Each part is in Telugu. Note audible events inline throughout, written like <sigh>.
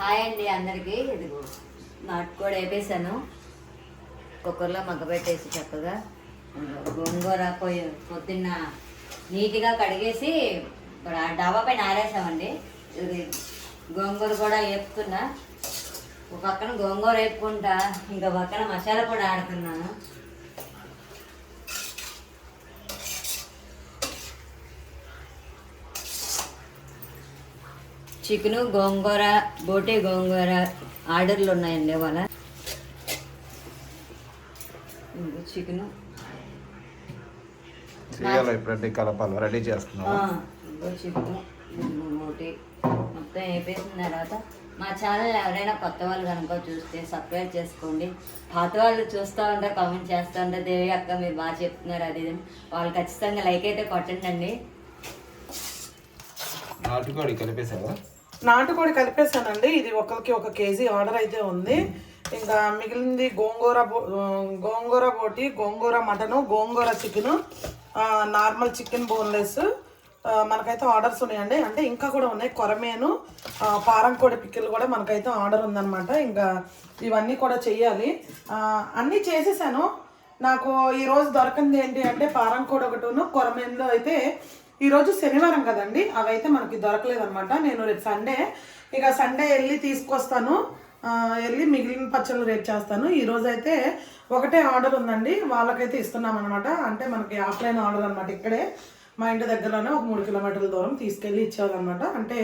హాయ్ అండి అందరికీ. ఇదిగో నాటుకోడి వేపేసాను కుక్కర్లో మగ్గబెట్టేసి చక్కగా గోంగూర పొయ్యి పొద్దున్న నీట్గా కడిగేసి ఇప్పుడు ఆ డాబా పైన ఆరేసామండి. ఇది గోంగూర కూడా వేపుతున్నా. ఒక పక్కన గోంగూర వేపుకుంటా ఇంకా పక్కన మసాలా కూడా ఆడుతున్నాను. చికెను గోంగూర బోటి గోంగూర ఆర్డర్లు ఉన్నాయండి ఇవాళ. చికెను. చేయాలి ఇప్పుడంటే కలపాలి? రెడీ చేస్తున్నాము ఇంకో చికెను బోటి మొత్తం వేపేసిన తర్వాత మా ఛానల్ ఎవరైనా కొత్త వాళ్ళు కనుక చూస్తే సబ్స్క్రైబ్ చేసుకోండి. పాత వాళ్ళు చూస్తూ ఉంటే కామెంట్ చేస్తూ ఉంటే దేవి అక్క మీరు బాగా చెప్తున్నారు అది. వాళ్ళు ఖచ్చితంగా లైక్ అయితే కొట్టండి అండి నాటుకోడి కలిపేసావా? నాటుకోడి కలిపేసానండి ఇది ఒకరికి ఒక కేజీ ఆర్డర్ అయితే ఉంది. ఇంకా మిగిలింది గోంగూర బో- గోంగూర బోటి gongura mutton gongura chicken normal chicken boneless మనకైతే ఆర్డర్స్ ఉన్నాయండి. అంటే ఇంకా కూడా ఉన్నాయి. కొరమేను పారంకోడి పిక్కలు కూడా మనకైతే ఆర్డర్ ఉందన్నమాట. ఇంకా ఇవన్నీ కూడా చెయ్యాలి. అన్నీ చేసేసాను. నాకు ఈరోజు దొరకంది ఏంటి అంటే పారంకోడి ఒకటిను కొరమేనులో అయితే ఈరోజు శనివారం కదండి అవైతే మనకి దొరకలేదనమాట నేను రేపు సండే ఇక సండే వెళ్ళి తీసుకొస్తాను. వెళ్ళి మిగిలిన పచ్చళ్ళు రేపు చేస్తాను. ఈరోజు అయితే ఒకటే ఆర్డర్ ఉందండి వాళ్ళకైతే ఇస్తున్నాం అనమాట అంటే మనకి ఆఫ్లైన్ ఆర్డర్ అనమాట ఇక్కడే. మా ఇంటి దగ్గరలోనే ఒక మూడు కిలోమీటర్ల దూరం తీసుకెళ్ళి ఇచ్చేవాళ్ళనమాట అంటే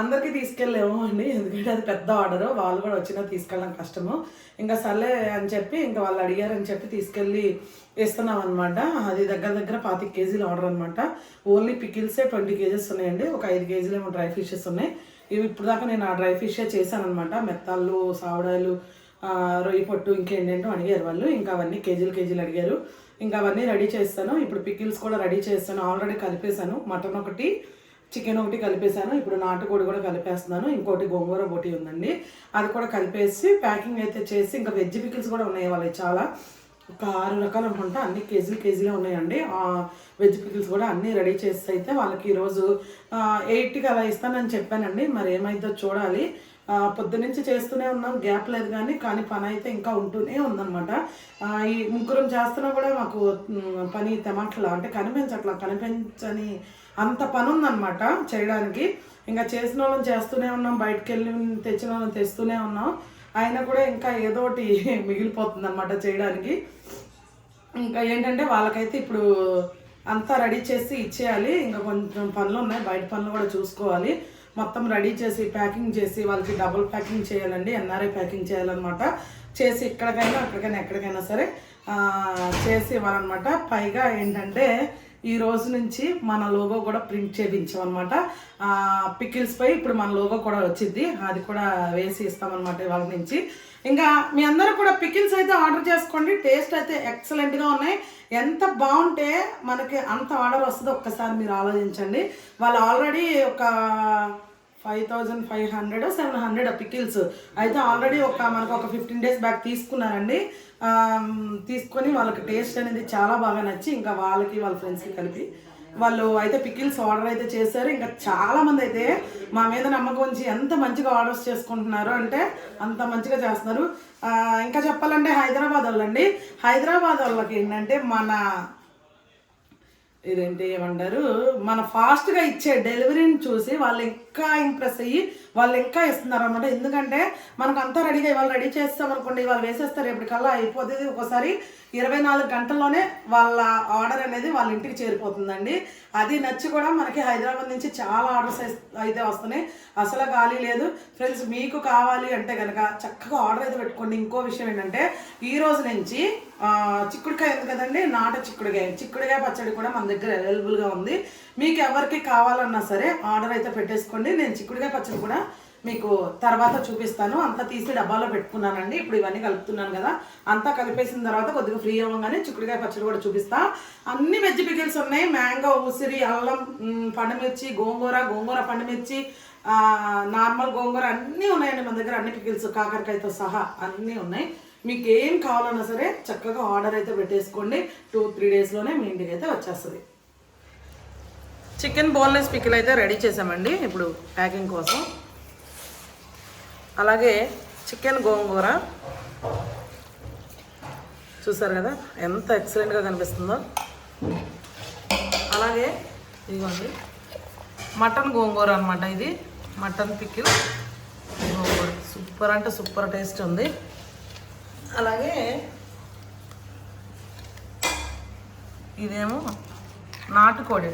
అందరికీ తీసుకెళ్ళలేము అండి. ఎందుకంటే అది పెద్ద ఆర్డర్ వాళ్ళు కూడా వచ్చినా తీసుకెళ్ళడం కష్టము. ఇంకా సర్లే అని చెప్పి ఇంకా వాళ్ళు అడిగారని చెప్పి తీసుకెళ్ళి ఇస్తున్నాం అనమాట అది దగ్గర దగ్గర పాతిక కేజీలు ఆర్డర్ అనమాట ఓన్లీ పికిల్సే ట్వంటీ కేజెస్ ఉన్నాయండి. ఒక ఐదు కేజీలు ఏమో డ్రై ఫిషెస్ ఉన్నాయి. ఇవి ఇప్పుడు దాకా నేను ఆ డ్రై ఫిషే చేశానమాట మెత్తాళ్ళు సావడాలు రొయ్య రొయ్యి పొట్టు ఇంకేంటంటో అడిగారు వాళ్ళు. ఇంకా అవన్నీ కేజీలు కేజీలు అడిగారు. ఇంకా అవన్నీ రెడీ చేస్తాను. ఇప్పుడు పికిల్స్ కూడా రెడీ చేస్తాను. ఆల్రెడీ కలిపేశాను. మటన్ ఒకటి చికెన్ ఒకటి కలిపేసాను ఇప్పుడు నాటుకోడి కూడా కలిపేస్తున్నాను. ఇంకోటి గోంగూర ఒకటి ఉందండి. అది కూడా కలిపేసి ప్యాకింగ్ అయితే చేసి ఇంకా వెజ్ పికిల్స్ కూడా ఉన్నాయి వాళ్ళు చాలా. ఒక ఆరు రకాలు అనుకుంటా. అన్ని కేజీలు కేజీలే ఉన్నాయండి. ఆ వెజ్ పికిల్స్ కూడా అన్నీ రెడీ చేసి అయితే వాళ్ళకి ఈరోజు ఎయిట్కి అలా ఇస్తానని చెప్పానండి. మరి ఏమైందో చూడాలి. పొద్దునుంచి చేస్తూనే ఉన్నాం. గ్యాప్ లేదు కానీ కానీ పని అయితే ఇంకా ఉంటూనే ఉందన్నమాట. ఈ ముగ్గురం చేస్తున్నా కూడా మాకు పని తెమట్లా అంటే కనిపించట్లా కనిపించని అంత పని ఉందన్నమాట చేయడానికి. ఇంకా చేసిన వాళ్ళని చేస్తూనే ఉన్నాం బయటకు వెళ్ళి తెచ్చిన వాళ్ళని తెస్తూనే ఉన్నాం. అయినా కూడా ఇంకా ఏదో ఒకటి <laughs> మిగిలిపోతుంది అనమాట చేయడానికి. ఇంకా ఏంటంటే వాళ్ళకైతే ఇప్పుడు అంతా రెడీ చేసి ఇచ్చేయాలి. ఇంకా కొంచెం పనులు ఉన్నాయి బయట పనులు కూడా చూసుకోవాలి. మొత్తం రెడీ చేసి ప్యాకింగ్ చేసి వాళ్ళకి డబుల్ ప్యాకింగ్ చేయాలండి ఎన్ఆర్ఐ ప్యాకింగ్ చేయాలన్నమాట. చేసి ఇక్కడికైనా అక్కడికైనా ఎక్కడికైనా సరే చేసి ఇవ్వాలన్నమాట. పైగా ఏంటంటే ఈ రోజు నుంచి మన లోగో కూడా ప్రింట్ చేయించామన్నమాట. పికిల్స్ పై ఇప్పుడు మన లోగో కూడా వచ్చింది. అది కూడా వేసి ఇస్తామన్నమాట ఇవాళ నుంచి. ఇంకా మీ అందరూ కూడా పికిల్స్ అయితే ఆర్డర్ చేసుకోండి. టేస్ట్ అయితే ఎక్సలెంట్గా ఉన్నాయి. ఎంత బాగుంటే మనకి అంత ఆర్డర్ వస్తుందో. ఒక్కసారి మీరు ఆలోచించండి. వాళ్ళు ఆల్రెడీ ఒక five thousand five hundred seven hundred pickles అయితే ఆల్రెడీ ఒక మనకు ఒక ఫిఫ్టీన్ డేస్ బ్యాక్ తీసుకున్నారండి. తీసుకొని వాళ్ళకి టేస్ట్ అనేది చాలా బాగా నచ్చి ఇంకా వాళ్ళకి వాళ్ళ ఫ్రెండ్స్కి కలిపి వాళ్ళు అయితే పికిల్స్ ఆర్డర్ అయితే చేశారు. ఇంకా చాలామంది అయితే మా మీద నమ్మకం ఉంచి ఎంత మంచిగా ఆర్డర్స్ చేసుకుంటున్నారు అంటే అంత మంచిగా చేస్తున్నారు. ఇంకా చెప్పాలంటే హైదరాబాద్ వాళ్ళండి. హైదరాబాద్ వాళ్ళకి ఏంటంటే మన ఇదేంటి ఏమంటారు? మన ఫాస్ట్గా ఇచ్చే డెలివరీని చూసి వాళ్ళు ఇంకా ఇంప్రెస్ అయ్యి వాళ్ళు ఇంకా ఇస్తున్నారు అనమాట ఎందుకంటే మనకు అంతా రెడీగా ఇవాళ రెడీ చేస్తాం అనుకోండి ఇవాళ వేసేస్తారు ఎప్పటికల్లా అయిపోతుంది. ఒకసారి ఇరవై నాలుగు గంటల్లోనే వాళ్ళ ఆర్డర్ అనేది వాళ్ళ ఇంటికి చేరిపోతుందండి. అది నచ్చి కూడా మనకి హైదరాబాద్ నుంచి చాలా ఆర్డర్స్ అయితే వస్తున్నాయి. అసలు ఖాళీ లేదు. ఫ్రెండ్స్ మీకు కావాలి అంటే కనుక చక్కగా ఆర్డర్ అయితే పెట్టుకోండి. ఇంకో విషయం ఏంటంటే ఈ రోజు నుంచి చిక్కుడుకాయ ఉంది కదండి నాట చిక్కుడుకాయ. చిక్కుడుకాయ పచ్చడి కూడా మన దగ్గర అవైలబుల్గా ఉంది. మీకు ఎవరికి కావాలన్నా సరే ఆర్డర్ అయితే పెట్టేసుకోండి. నేను చిక్కుడుకాయ పచ్చడి కూడా మీకు తర్వాత చూపిస్తాను. అంతా తీసి డబ్బాలో పెట్టుకున్నానండి. ఇప్పుడు ఇవన్నీ కలుపుతున్నాను కదా. అంతా కలిపేసిన తర్వాత కొద్దిగా ఫ్రీ అవ్వగానే చిక్కుడుకాయ పచ్చడి కూడా చూపిస్తా. అన్ని వెజ్ పికిల్స్ ఉన్నాయి. మ్యాంగో ఉసిరి అల్లం పండుమిర్చి గోంగూర గోంగూర పండుమిర్చి నార్మల్ గోంగూర అన్నీ ఉన్నాయండి మన దగ్గర. అన్ని పికిల్స్ కాకరకాయతో సహా అన్నీ ఉన్నాయి. మీకు ఏం కావాలన్నా సరే చక్కగా ఆర్డర్ అయితే పెట్టేసుకోండి. టూ త్రీ డేస్లోనే మీ ఇంటికి అయితే వచ్చేస్తుంది. చికెన్ బోన్లెస్ పికిల్ అయితే రెడీ చేసామండి ఇప్పుడు ప్యాకింగ్ కోసం. అలాగే చికెన్ గోంగూర. చూసారు కదా ఎంత ఎక్సలెంట్గా కనిపిస్తుందో. అలాగే ఇదిగోండి మటన్ గోంగూర అనమాట ఇది మటన్ పిక్కిల్ గోంగూర. సూపర్ అంటే సూపర్ టేస్ట్ ఉంది. అలాగే ఇదేమో నాటుకోడి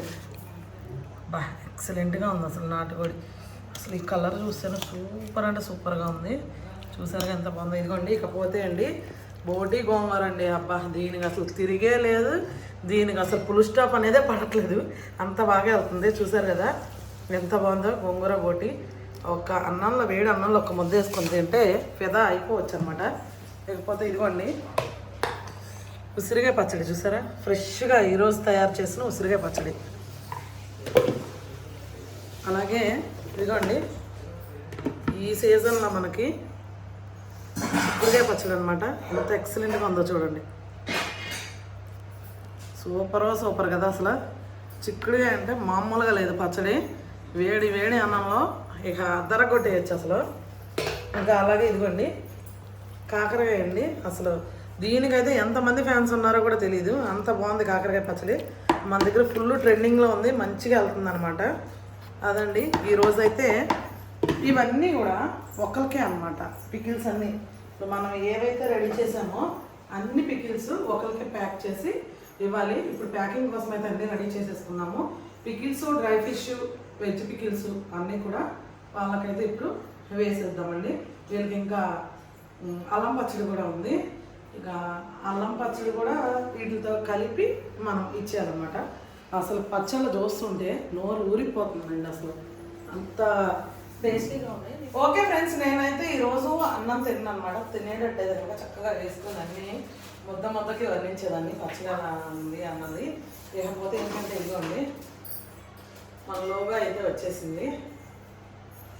బా ఎక్సలెంట్గా ఉంది అసలు నాటుకోడి. అసలు ఈ కలర్ చూస్తేనే సూపర్ అంటే సూపర్గా ఉంది. చూసారుగా ఎంత బాగుంది. ఇదిగోండి ఇకపోతే అండి బోటి గోంగూర అండి. అబ్బా దీనికి అసలు తిరిగే లేదు. దీనికి అసలు పులు స్టాప్ అనేదే పడట్లేదు. అంత బాగా వెళ్తుంది. చూసారు కదా ఎంత బాగుందో గోంగూర బోటి. ఒక అన్నంలో వేడి అన్నంలో ఒక ముద్ద వేసుకుని తింటే ఫిదా అయిపోవచ్చు అనమాట ఇకపోతే ఇదిగోండి ఉసిరికాయ పచ్చడి చూసారా? ఫ్రెష్గా ఈరోజు తయారు చేసిన ఉసిరికాయ పచ్చడి. అలాగే ఇదిగోండి. ఈ సీజన్లో మనకి చిక్కుడుకాయ పచ్చడి అనమాట ఎంత ఎక్సలెంట్గా ఉందో చూడండి. సూపర్ సూపర్ కదా అసలు. చిక్కుడుకాయ అంటే మామూలుగా లేదు పచ్చడి. వేడి వేడి అన్నంలో ఇక అద్దరగొట్టేయచ్చు అసలు. ఇంకా అలాగే ఇదిగోండి. కాకరకాయ అండి అసలు. దీనికైతే ఎంతమంది ఫ్యాన్స్ ఉన్నారో కూడా తెలియదు అంత బాగుంది కాకరకాయ పచ్చడి. మన దగ్గర ఫుల్ ట్రెండింగ్లో ఉంది. మంచిగా వెళ్తుంది అనమాట అదండి. ఈరోజు అయితే ఇవన్నీ కూడా ఒకరికే అనమాట పికిల్స్ అన్నీ. సో మనం ఏవైతే రెడీ చేసామో అన్ని పికిల్స్ ఒకరికే ప్యాక్ చేసి ఇవ్వాలి. ఇప్పుడు ప్యాకింగ్ కోసం అయితే అన్నీ రెడీ చేసేసుకున్నాము. Pickles dry fish veg pickles అన్నీ కూడా వాళ్ళకైతే ఇప్పుడు వేసేద్దామండి. వీళ్ళకి ఇంకా అల్లం పచ్చడి కూడా ఉంది. ఇక అల్లం పచ్చడి కూడా వీటితో కలిపి మనం ఇచ్చేయాలన్నమాట. అసలు పచ్చళ్ళు చూస్తుంటే నోరు ఊరిపోతుందండి అసలు. అంత టేస్టీగా ఉన్నాయి. ఓకే ఫ్రెండ్స్ నేనైతే ఈరోజు అన్నం తిన్నాను అనమాట తినేటట్టు కనుక చక్కగా వేసుకుని అన్నీ ముద్ద ముద్దకి వర్ణించేదాన్ని పచ్చగా ఉంది అన్నది. లేకపోతే ఏంటంటే ఇదిగోండి మన లోగా అయితే వచ్చేసింది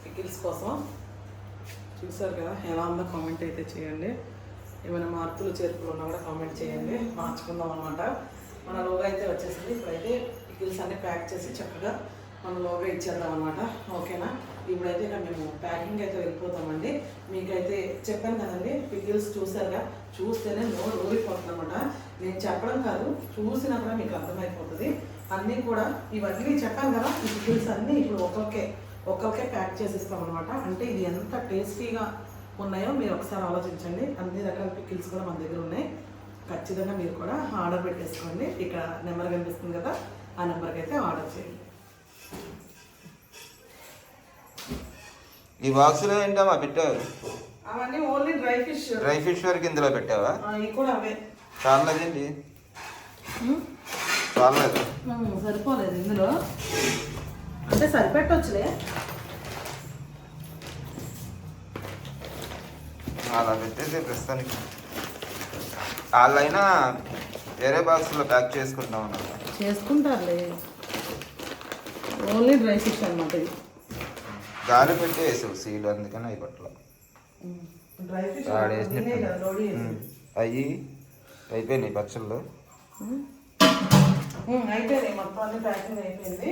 పికిల్స్ కోసం. చూసారు కదా ఎలా ఉందో కామెంట్ అయితే చేయండి. ఏమైనా మార్పులు చేర్పులు ఉన్నా కూడా కామెంట్ చేయండి. మార్చుకుందాం అనమాట మన లోగా అయితే వచ్చేసింది. ఇప్పుడైతే పికిల్స్ అన్ని ప్యాక్ చేసి చక్కగా మన లోగా ఇచ్చేద్దాం అనమాట ఓకేనా ఇప్పుడైతే ఇక మేము ప్యాకింగ్ అయితే వెళ్ళిపోతామండి. మీకైతే చెప్పాను కదండి పికిల్స్ చూసారుగా చూస్తేనే నోరు ఊరిపోతుంది అనమాట నేను చెప్పడం కాదు చూసినా కూడా మీకు అర్థమైపోతుంది. అన్నీ కూడా ఇవన్నీ చెప్పాను కదా ఈ పికిల్స్ అన్నీ ఇప్పుడు ఒక్కొక్కే ఒక్కొక్కే ప్యాక్ చేసిస్తాం అనమాట అంటే ఇది ఎంత టేస్టీగా ఉన్నాయో మీరు ఒకసారి ఆలోచించండి. అన్ని రకాల పికిల్స్ కూడా మన దగ్గర ఉన్నాయి. ఖచ్చితంగా మీరు కూడా ఆర్డర్ పెట్టేసుకోండి. ఇక్కడ నెంబర్ కనిపిస్తుంది కదా ఆ నెంబర్కి అయితే ఆర్డర్ చేయండి. ఈ బాక్స్లో ఏంటమ్మా పెట్టావు? అవన్నీ only dry fish. Dry fish వరకు ఇందులో పెట్టావా? ఇవి కూడా అవే. చాలలేదు ఉమ్, సరిపోలేదు ఇందులో. అంటే సరిపెట్టొచ్చులే. అలా పెట్టేసి ప్రస్తుతానికి వాళ్ళైనా వేరే బాక్స్లో ప్యాక్ చేసుకుంటాం అన్నమాట చేసుకుంటారులే. ఓన్లీ డ్రై ఫిష్ అనమాట ఇది. గాలి పెట్టి వేసావు సీలు అందుకని అవి పట్ల డ్రై ఫిష్ ఆడేసినట్టు అవి అయిపోయినాయి పచ్చళ్ళు. అయిపోయినాయి మొత్తం అన్ని ప్యాకింగ్ అయిపోయింది.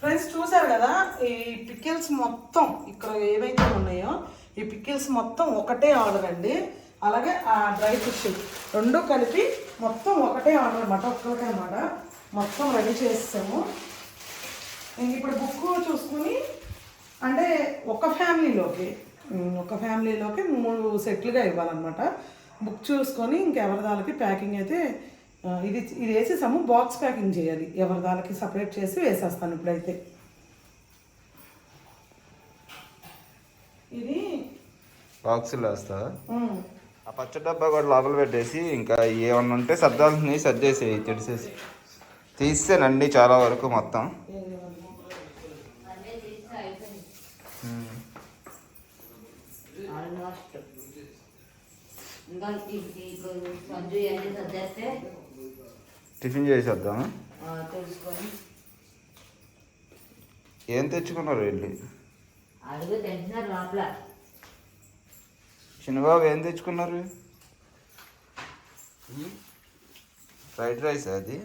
ఫ్రెండ్స్ చూసారు కదా ఈ పికిల్స్ మొత్తం ఇక్కడ ఏవైతే ఉన్నాయో ఈ పికిల్స్ మొత్తం ఒకటే ఆర్డర్ అండి. అలాగే ఆ డ్రై ఫిష్ రెండు కలిపి మొత్తం ఒకటే ఆర్డర్ అనమాట ఒక్కరికే అనమాట మొత్తం రెడీ చేస్తాము ఇప్పుడు బుక్ చూసుకుని అంటే ఒక ఫ్యామిలీలోకి ఒక ఫ్యామిలీలోకి మూడు సెట్లుగా ఇవ్వాలన్నమాట. బుక్ చూసుకొని ఇంకెవరి దానికి ప్యాకింగ్ అయితే ఇది ఇది వేసేసాము. బాక్స్ ప్యాకింగ్ చేయాలి. ఎవరి దానికి సపరేట్ చేసి వేసేస్తాను ఇప్పుడైతే. ఇది బాక్సులు వేస్తావా? ఉమ్, ఆ పచ్చ డబ్బా కూడా లోపల పెట్టేసి ఇంకా ఏమన్నా ఉంటే సర్దాల్సినవి సర్దేసేయి తెడిసేసి. తీసేనండి చాలా వరకు మొత్తం. టిఫిన్ తెలుసుకొని. ఏం తెచ్చుకున్నారు వెళ్ళి? అడుగు తింటున్నారు లోపల. చిన్నబాబు ఏం తెచ్చుకున్నారు? ఫ్రైడ్ రైస్ అది?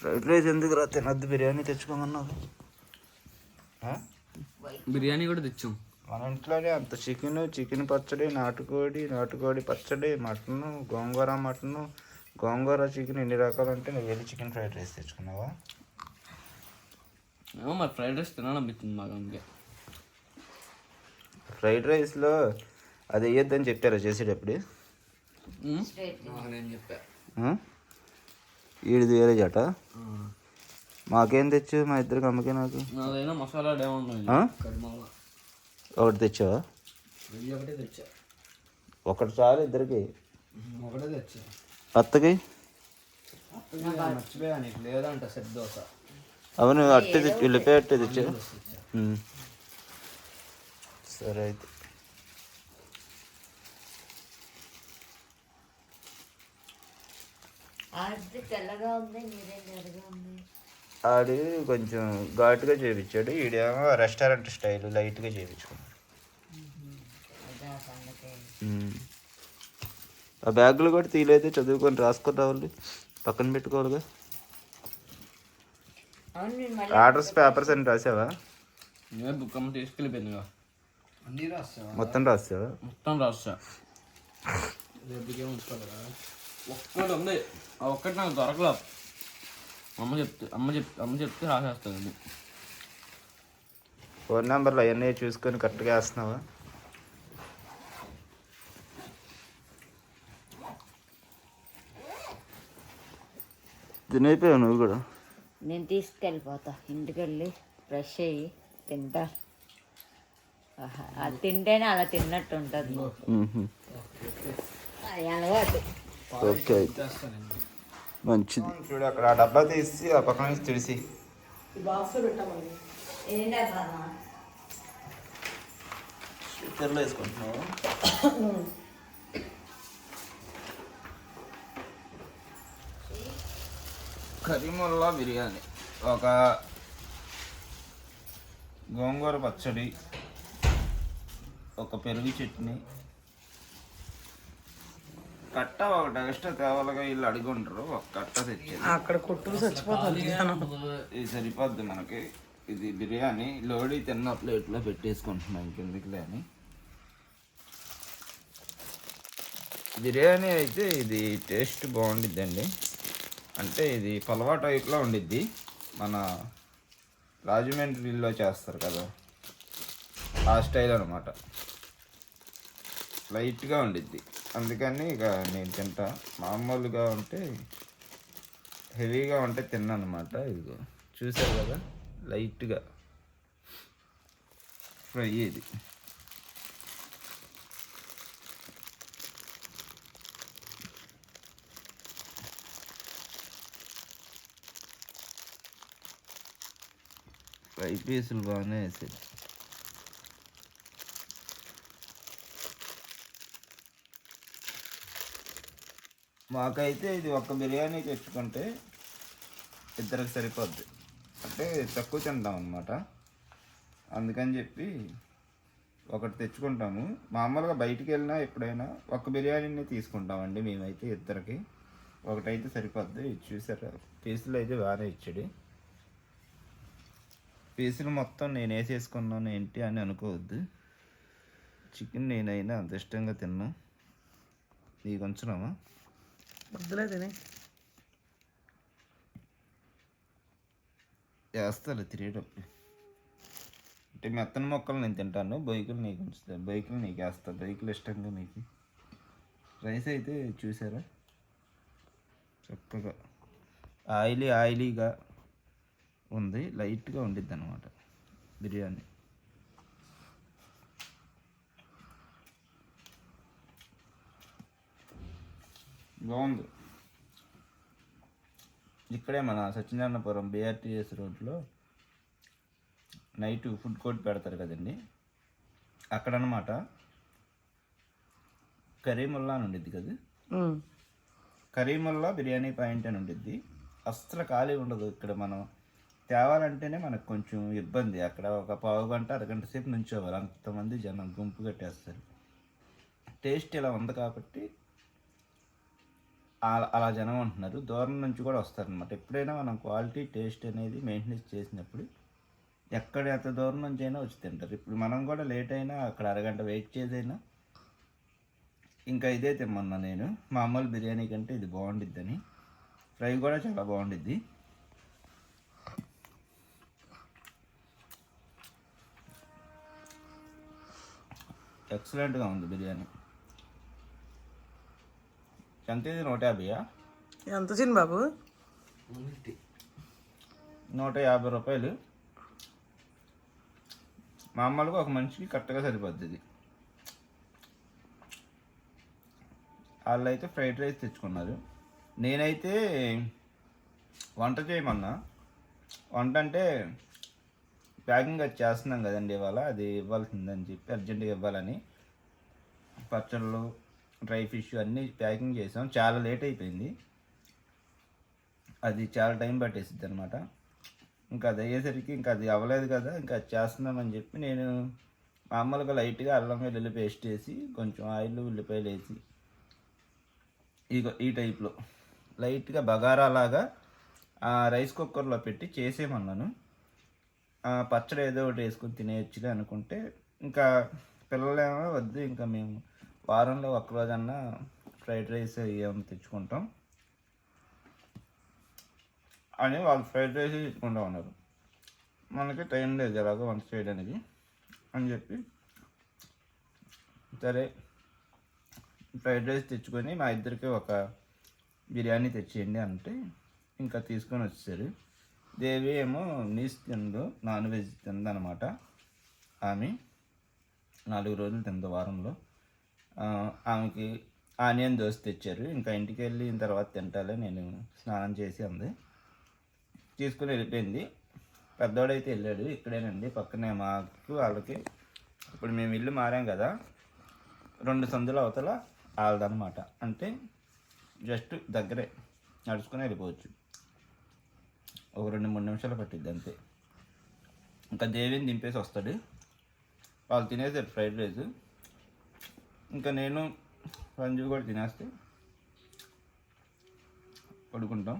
ఫ్రైడ్ రైస్ ఎందుకు రా తినద్దు బిర్యానీ తెచ్చుకోమన్నావు. ఆ? బిర్యానీ కూడా తెచ్చాం. మన ఇంట్లోనే అంత చికెన్ చికెన్ పచ్చడి నాటుకోడి నాటుకోడి పచ్చడి mutton gongura mutton gongura chicken ఎన్ని రకాలు అంటే నువ్వు వెళ్ళి చికెన్ ఫ్రైడ్ రైస్ తెచ్చుకున్నావా? మరి ఫ్రైడ్ రైస్ తినాలనిపిస్తుంది మాకు అందుకే. ఫ్రైడ్ రైస్లో అది వేయొద్దని చెప్పారా చేసేటప్పుడు? ఈడిది వేరే జట. మాకేం తెచ్చు మా ఇద్దరికి అమ్మకే నాకు? నాదైనా మసాలా ఒకటి తెచ్చావా? ఒకటే తెచ్చా. ఒకటి చాలు ఇద్దరికి. ఒకటే తెచ్చా. అత్తకి? అవును అట్టే తెచ్చి వెళ్ళిపోయి అట్టే తెచ్చావు? ఉమ్. సరే అయితే. అది తెల్లగా ఉంది మీరేం తెల్లగా ఉంది? ఆడు కొంచెం ఘాటుగా చేయించాడు ఈడేమో రెస్టారెంట్ స్టైల్ లైట్గా చేయించుకున్నాడు. ఆ బ్యాగులు కూడా తీయలేదు. చదువుకొని రాసుకొని రావాలి. పక్కన పెట్టుకోవాలిగా. ఆర్డర్స్ పేపర్స్ అని రాసావా? నేను బుక్ అమ్మ తీసుకెళ్ళిపోయిందిగా. మొత్తం రాసావా మొత్తం రాస్తా. రేపుకే ఉంచుకోలేదా ఒక్కటి ఉంది ఆ ఒక్కటి నాకు దొరకలే అమ్మ చెప్తే అమ్మ చెప్తే అమ్మ చెప్తే రాసేస్తాను ఫోన్ నెంబర్లు అవన్నీ చూసుకొని కరెక్ట్గా వేస్తున్నావా? తినైపోయావు నువ్వు కూడా? నేను తీసుకెళ్ళిపోతా. ఇంటికి వెళ్ళి ఫ్రెష్ అయ్యి తింటా. ఆహా, అది తింటేనే అలా తిన్నట్టు ఉంటుంది. అలవాటు. ఓకే. అయితే మంచిది చూడు అక్కడ ఆ డబ్బా తీసి ఆ పక్కన నుంచి తెలిసి స్పీకర్లో వేసుకుంటున్నావు? కరీముల్లా బిర్యానీ. ఒక గోంగూర పచ్చడి ఒక పెరుగు చట్నీ కట్ట ఒకటి ఎక్స్ట్రా తేవాలగా వీళ్ళు అడుగుంటారు ఒక కట్ట తెచ్చేది. అక్కడ చచ్చిపోతాను. జనం. ఇది సరిపోద్ది మనకి. ఇది బిర్యానీ. లోడి తిన్న ప్లేట్లో పెట్టేసుకుంటున్నాం కిందకిలే అని. బిర్యానీ అయితే ఇది టేస్ట్ బాగుండిద్దండి. అంటే ఇది పలవా టైప్లో ఉండిద్ది. మన రాజమండ్రిలో చేస్తారు కదా. ఆ స్టైల్ అనమాట లైట్గా ఉండిద్ది. అందుకని ఇక నేను తింటా. మామూలుగా ఉంటే హెవీగా ఉంటే తిన్నాను అనమాట ఇదిగో. చూసావు కదా? లైట్గా. ఫ్రై ఇది. ఫ్రై పీసులు బాగానే వేసేది మాకైతే ఇది ఒక్క బిర్యానీ తెచ్చుకుంటే ఇద్దరికి సరిపోద్ది. అంటే తక్కువ తింటాం అనమాట అందుకని చెప్పి ఒకటి తెచ్చుకుంటాము. మామూలుగా బయటికి వెళ్ళినా ఎప్పుడైనా ఒక బిర్యానీని తీసుకుంటామండి మేమైతే ఇద్దరికి. ఒకటైతే సరిపోద్ది. ఇది చూసారా? పీసులు అయితే బాగానే ఇచ్చాడు. పీసులు మొత్తం నేను వేసేసుకున్నాను ఏంటి అని అనుకోవద్దు. చికెన్ నేనైనా అంత ఇష్టంగా తిన్నా. నీకు ఉంచున్నామా వద్దులే తిని. చేస్తాను తినేటప్పుడు అంటే మెత్తన మొక్కలు నేను తింటాను బైకులు నీకు ఉంచుతాను బైకులు నీకు వేస్తా బైకులు ఇష్టంగా నీకు. రైస్ అయితే చూసారా? చక్కగా. ఆయిలీ ఆయిలీగా ఉంది లైట్గా ఉండిద్ది అనమాట బిర్యానీ. బాగుంది. ఇక్కడే మన సత్యనారాయణపురం బీఆర్టీఎస్ రోడ్లో నైట్ ఫుడ్ కోర్ట్ పెడతారు కదండి. అక్కడ అనమాట కరీముల్లా అని ఉండిద్ది కదా. కరీముల్లా బిర్యానీ పాయింట్ అని ఉండిద్ది. అస్సలు ఖాళీ ఉండదు ఇక్కడ మనం. తేవాలంటేనే మనకు కొంచెం ఇబ్బంది. అక్కడ ఒక పావు గంట అరగంట సేపు నుంచోవాలి. అంతమంది జనం గుంపు కట్టేస్తారు. టేస్ట్ ఇలా ఉంది కాబట్టి అలా- అలా జనం అంటున్నారు దూరం నుంచి కూడా వస్తారనమాట ఎప్పుడైనా మనం క్వాలిటీ టేస్ట్ అనేది మెయింటెనెన్స్ చేసినప్పుడు ఎక్కడ ఎంత దూరం నుంచి అయినా వచ్చి తింటారు. ఇప్పుడు మనం కూడా లేట్ అయినా అక్కడ అరగంట వెయిట్ చేసైనా ఇంకా ఇదే తిమ్మన్నా నేను. మామూలు బిర్యానీ కంటే ఇది బాగుండిద్దని. ఫ్రై కూడా చాలా బాగుండిద్ది. ఎక్సలెంట్గా ఉంది బిర్యానీ. ఎంత ఇది? నూట యాభైయా? ఎంత చిన్న బాబు? నూట యాభై. రూపాయలు. మామూలుగా ఒక మనిషికి కరెక్ట్గా సరిపోద్ది ఇది. వాళ్ళు అయితే ఫ్రైడ్ రైస్ తెచ్చుకున్నారు. నేనైతే వంట చేయమన్నా. వంట అంటే ప్యాకింగ్ అది చేస్తున్నాం కదండి ఇవాళ. అది ఇవ్వాల్సిందని చెప్పి అర్జెంటుగా ఇవ్వాలని. పచ్చళ్ళు డ్రై ఫిష్ అన్నీ ప్యాకింగ్ చేసాం. చాలా లేట్ అయిపోయింది. అది చాలా టైం పట్టేసిద్ది అనమాట ఇంకా అది అయ్యేసరికి ఇంకా అది అవ్వలేదు కదా ఇంకా అది చేస్తున్నామని చెప్పి నేను మామూలుగా లైట్గా అల్లం వెల్లుల్లి పేస్ట్ వేసి కొంచెం ఆయిల్ ఉల్లిపాయలు వేసి ఇగో ఈ టైప్లో లైట్గా బగారా లాగా ఆ రైస్ కుక్కర్లో పెట్టి చేసేమన్నాను పచ్చడి ఏదో ఒకటి వేసుకొని తినేయచ్చులే అనుకుంటే ఇంకా పిల్లలేమో వద్దు ఇంకా మేము వారంలో రోజన్నా ఫ్రైడ్ రైస్ ఏమైనా తెచ్చుకుంటాం? అని వాళ్ళు ఫ్రైడ్ రైస్ తెచ్చుకుంటా ఉన్నారు. మనకి టైం లేదు ఎలాగో వంట చేయడానికి అని చెప్పి సరే ఫ్రైడ్ రైస్ తెచ్చుకొని మా ఇద్దరికి ఒక బిర్యానీ తెచ్చేయండి అంటే ఇంకా తీసుకొని వచ్చేసారు. దేవి ఏమో నీస్ తిందు నాన్ వెజ్ తిందనమాట. ఆమె నాలుగు రోజులు తింది వారంలో. ఆమెకి ఆనియన్ దోశ తెచ్చారు. ఇంకా ఇంటికి వెళ్ళిన తర్వాత తింటాలే. నేను స్నానం చేసి అంది. తీసుకుని వెళ్ళిపోయింది. పెద్దోడైతే వెళ్ళాడు. ఇక్కడేనండి. పక్కనే మాకు వాళ్ళకి ఇప్పుడు మేము ఇల్లు మారాం కదా రెండు సందుల అవతల వాళ్ళదనమాట అంటే జస్ట్ దగ్గరే నడుచుకుని వెళ్ళిపోవచ్చు. ఒక రెండు మూడు నిమిషాలు పట్టిద్ది అంతే. ఇంకా దేవిని దింపేసి వస్తాడు. వాళ్ళు తినేసారు ఫ్రైడ్ రైస్. ఇంకా నేను సంజీవ్ కూడా తినేస్తే పడుకుంటాం.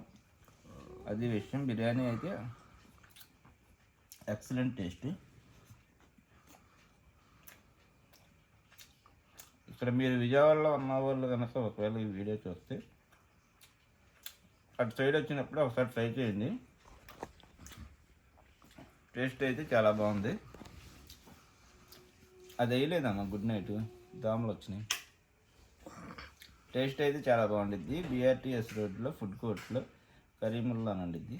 అది విషయం. బిర్యానీ అయితే ఎక్సలెంట్ టేస్ట్. ఇక్కడ మీరు విజయవాడలో ఉన్న వాళ్ళు కనుక ఒకవేళ ఈ వీడియో చూస్తే అటు సైడ్ వచ్చినప్పుడు ఒకసారి ట్రై చేయండి. టేస్ట్ అయితే చాలా బాగుంది. అది వేయలేదమ్మా? Good night. దోమలు వచ్చినాయి. టేస్ట్ అయితే చాలా బాగుండిద్ది. బీఆర్టీఎస్ రోడ్లో ఫుడ్ కోర్ట్లో కరీముల్లా ఉండిద్ది.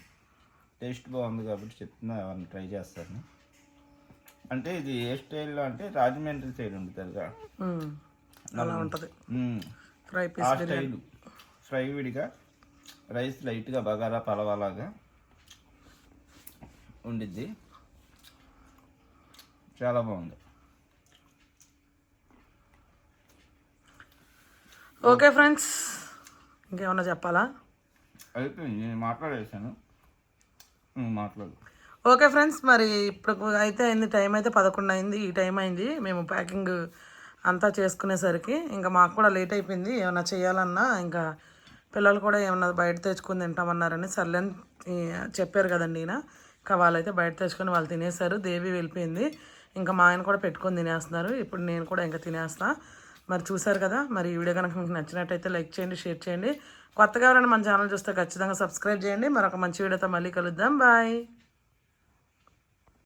టేస్ట్ బాగుంది కాబట్టి చెప్తున్నా ఎవరిని ట్రై చేస్తాను అంటే ఇది ఏ స్టైల్లో అంటే రాజమండ్రి సైడ్ ఉంటుంది అలా ఉంటుంది. Fry style. ఫ్రై విడిగా రైస్ లైట్గా బగారా పలవలాగా ఉండిద్ది. చాలా బాగుంది. ఓకే ఫ్రెండ్స్ ఇంకేమన్నా చెప్పాలా? అయిపోయింది మాట్లాడేసాను మాట్లాడు. ఓకే ఫ్రెండ్స్ మరి ఇప్పుడు అయితే అయింది టైం అయితే పదకొండు అయింది ఈ టైం అయింది. మేము ప్యాకింగ్ అంతా చేసుకునేసరికి ఇంకా మాకు కూడా లేట్ అయిపోయింది. ఏమన్నా చేయాలన్నా ఇంకా పిల్లలు కూడా ఏమన్నా బయట తెచ్చుకుని తింటామన్నారని సర్లేని చెప్పారు కదండి ఈయన. ఇంకా వాళ్ళైతే బయట తెచ్చుకొని వాళ్ళు తినేశారు. దేవి వెళ్ళిపోయింది. ఇంకా మా ఆయన కూడా పెట్టుకొని తినేస్తున్నారు. ఇప్పుడు నేను కూడా ఇంకా తినేస్తా. మరి చూసారు కదా? మరి ఈ వీడియో కనుక మీకు నచ్చినట్టయితే లైక్ చేయండి షేర్ చేయండి. కొత్తగా ఎవరైనా మన ఛానల్ చూస్తే ఖచ్చితంగా సబ్స్క్రైబ్ చేయండి. మరొక మంచి వీడియోతో మళ్ళీ కలుద్దాం. బాయ్.